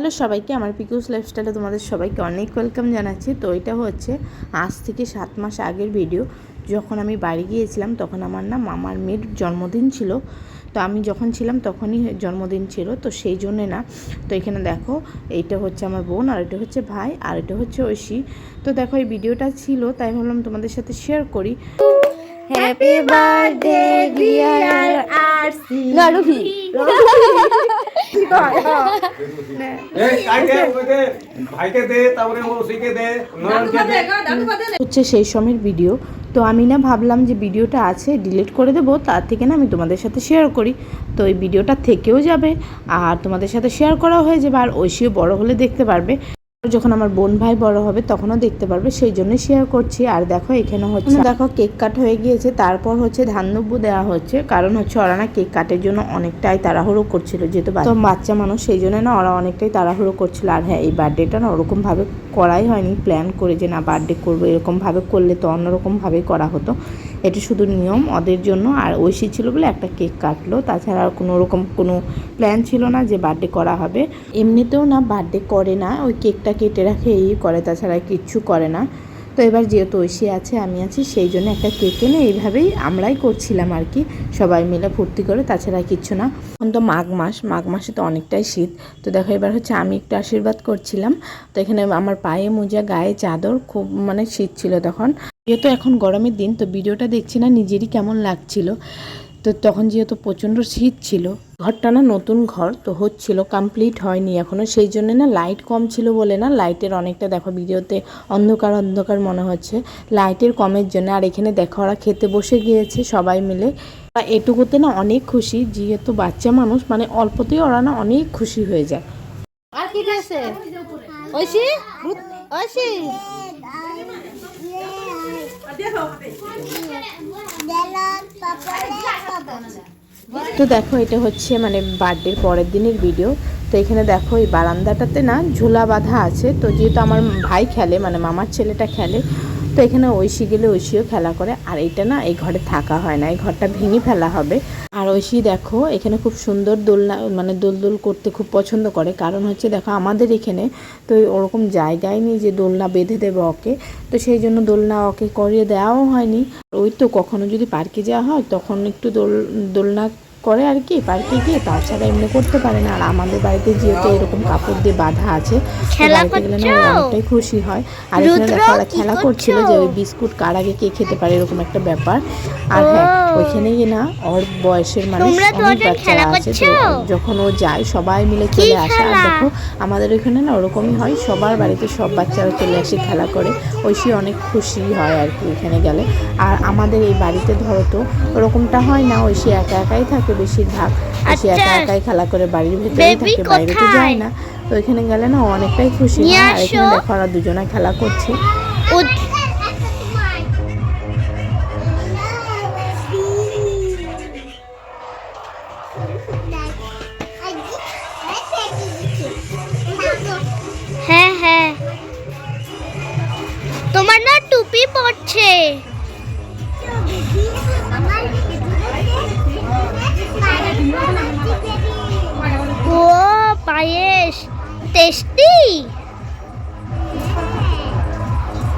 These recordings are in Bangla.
হ্যালো সবাইকে, আমার পিকুস লাইফস্টাইলে তোমাদের সবাইকে অনেক ওয়েলকাম জানাচ্ছি। তো এটা হচ্ছে আজ থেকে সাত মাস আগের ভিডিও যখন আমি বাড়ি গিয়েছিলাম, তখন আমার না মামার মেয়ের জন্মদিন ছিল। তো আমি যখন ছিলাম, তখনই জন্মদিন ছিল। তো সেই জন্যে না, তো এখানে দেখো, এইটা হচ্ছে আমার বোন আর এটা হচ্ছে ভাই আর এটা হচ্ছে ঐশী। তো দেখো, এই ভিডিওটা ছিল, তাই ভাবলাম তোমাদের সাথে শেয়ার করি। হ্যাপি বার্থডে ডিয়ার আরসি হচ্ছে সেই সময়ের ভিডিও তো আমি না ভাবলাম যে ভিডিওটা আছে ডিলিট করে দেবো তার থেকে না আমি তোমাদের সাথে শেয়ার করি। তো এই ভিডিওটা থেকেও যাবে আর তোমাদের সাথে শেয়ার করা হয়ে যাবে আর ঐশীও বড় হলে দেখতে পারবে। যখন আমার বোন ভাই বড় হবে তখনও দেখতে পারবে সেই জন্য শেয়ার করছি। আর দেখো এখানে হচ্ছে দেখো কেক কাট হয়ে গিয়েছে। তারপর হচ্ছে ধান্যব্য দেওয়া হচ্ছে। কারণ হচ্ছে ওরা না কেক কাটের জন্য অনেকটাই তাড়াহুড়ো করছিল যেহেতু বাচ্চা। মানুষ সেই জন্য না ওরা অনেকটাই তাড়াহুড়ো করছিল। আর হ্যাঁ এই বার্থডেটা না ওরকমভাবে করাই হয়নি। প্ল্যান করে যে না বার্থডে করব এরকমভাবে করলে তো অন্যরকমভাবেই করা হতো। এটা শুধু নিয়ম, ওদের জন্য। আর ঐশী ছিল বলে একটা কেক কাটলো। তাছাড়া আর কোনো রকম কোনো প্ল্যান ছিল না যে বার্থডে করা হবে। এমনিতেও না বার্থডে করে না। ওই কেকটা কেটে রাখে, এই করে। তাছাড়া কিচ্ছু করে না। তো এবার যেহেতু ঐশী আছে, আমি আছি, সেই জন্য একটা কেক এনে এইভাবেই আমরাই করছিলাম আর কি। সবাই মিলে ফুর্তি করে, তাছাড়া কিচ্ছু না। এখন তো মাঘ মাস, মাঘ মাসে তো অনেকটাই শীত। তো দেখো এবার হচ্ছে আমি একটু আশীর্বাদ করছিলাম। তো এখানে আমার পায়ে মোজা, গায়ে চাদর, খুব মানে শীত ছিল তখন। যেহেতু এখন গরমের দিন, তো ভিডিওটা দেখছি না, নিজেরই কেমন লাগছিল। তো তখন যেহেতু প্রচণ্ড শীত ছিল ঘরটা না নতুন ঘর তো হচ্ছিল কমপ্লিট হয়নি এখনও সেই জন্য না লাইট কম ছিল বলে না লাইটের অনেকটা দেখো ভিডিওতে অন্ধকার অন্ধকার মনে হচ্ছে লাইটের কমের জন্য আর এখানে দেখো ওরা খেতে বসে গিয়েছে সবাই মিলে এটুকুতে না অনেক খুশি যেহেতু বাচ্চা মানুষ মানে অল্পতেই ওরা না অনেক খুশি হয়ে যায় আর কি ঐশী ঐশী তো দেখো, এটা হচ্ছে মানে বার্থডের পরের দিনের ভিডিও তো এখানে দেখো, এই বারান্দাটাতে না ঝোলা বাঁধা আছে। তো যেহেতু আমার ভাই খেলে মানে মামার ছেলেটা খেলে তো এখানে ঐশী গেলে ঐশীও খেলা করে। আর এটা না, এই ঘরে থাকা হয় না, এই ঘরটা ভেঙে ফেলা হবে। আর ঐশী দেখো, এখানে খুব সুন্দর দোলনা মানে দোলদোল করতে খুব পছন্দ করে। কারণ হচ্ছে দেখো, আমাদের এখানে তো ওরকম জায়গায় নেই যে দোলনা বেঁধে দেবে ওকে। তো সেই জন্য দোলনা ওকে করিয়ে দেওয়াও হয়নি। ওই তো কখনো যদি পার্কে যাওয়া হয়, তখন একটু দোল, দোলনা করে আর কি পার্কে গিয়ে তাছাড়া এমনি করতে পারে না। আর আমাদের বাড়িতে যেহেতু এরকম কাপড় দিয়ে বাঁধা আছে বাড়িতে গেলে না অনেকটাই খুশি হয়। আর এখানে দেখো ওরা খেলা করছ? করছিল যে ওই বিস্কুট কার আগে কে খেতে পারে এরকম একটা ব্যাপার। আর হ্যাঁ ওইখানে গিয়ে না ওর বয়সের মানুষ অনেক বাচ্চারা আছে তো যখন ও যায় সবাই মিলে চলে আসে। আর দেখো আমাদের ওইখানে না ওরকমই হয় সবার বাড়িতে সব বাচ্চারা চলে আসে খেলা করে। ঐশী অনেক খুশি হয় আর কি ওইখানে গেলে। আর আমাদের এই বাড়িতে ধরো তো ওরকমটা হয় না ঐশী একা একাই থাকে। বেশিরভাগ। ঐশী একা আচ্ছা। একাই খেলা করে বাড়ির ভেতরেই থাকে বাইরে তো যায় না। তো ওইখানে গেলে না অনেকটাই খুশি হয়। আর এখানে দেখো ওরা দুজনে খেলা করছে। হ্যাঁ হ্যাঁ। তোমার না টুপি পড়ছে টেস্টি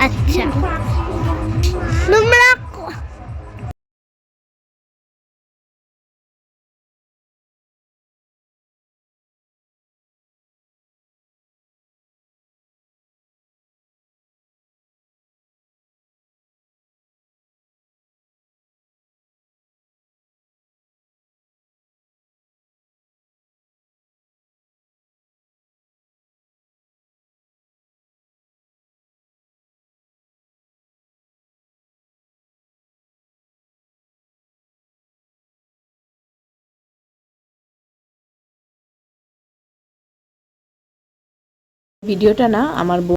আচ্ছা। তোমরা ভিডিওটা না আমার